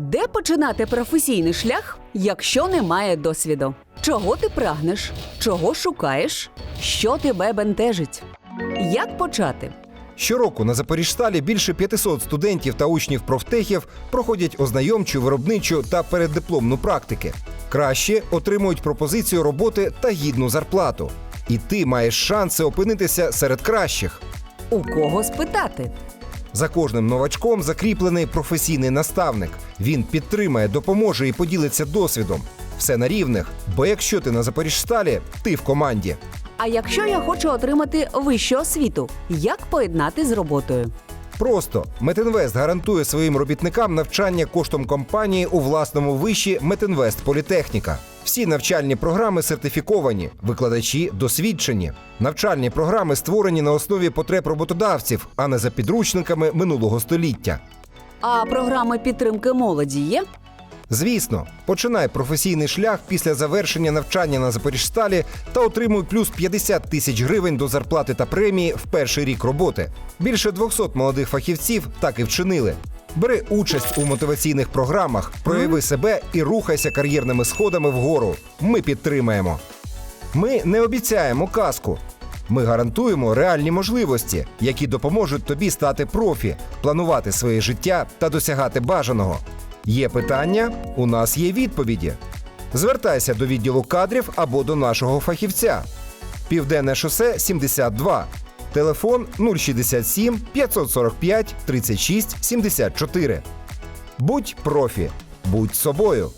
Де починати професійний шлях, якщо немає досвіду? Чого ти прагнеш? Чого шукаєш? Що тебе бентежить? Як почати? Щороку на Запоріжсталі більше 500 студентів та учнів профтехів проходять ознайомчу, виробничу та переддипломну практики. Краще отримують пропозицію роботи та гідну зарплату. І ти маєш шанси опинитися серед кращих. У кого спитати? За кожним новачком закріплений професійний наставник. Він підтримає, допоможе і поділиться досвідом. Все на рівних, бо якщо ти на Запоріжсталі, ти в команді. А якщо я хочу отримати вищу освіту, як поєднати з роботою? Просто Метинвест гарантує своїм робітникам навчання коштом компанії у власному виші Метинвест Політехніка. Всі навчальні програми сертифіковані, викладачі досвідчені. Навчальні програми створені на основі потреб роботодавців, а не за підручниками минулого століття. А програми підтримки молоді є? Звісно, починай професійний шлях після завершення навчання на Запоріжсталі та отримуй плюс 50 тисяч гривень до зарплати та премії в перший рік роботи. Більше 200 молодих фахівців так і вчинили. Бери участь у мотиваційних програмах, прояви себе і рухайся кар'єрними сходами вгору. Ми підтримаємо. Ми не обіцяємо казку. Ми гарантуємо реальні можливості, які допоможуть тобі стати профі, планувати своє життя та досягати бажаного. Є питання? У нас є відповіді. Звертайся до відділу кадрів або до нашого фахівця. Південне шосе 72. Телефон 067 545 36 74. Будь профі, будь собою.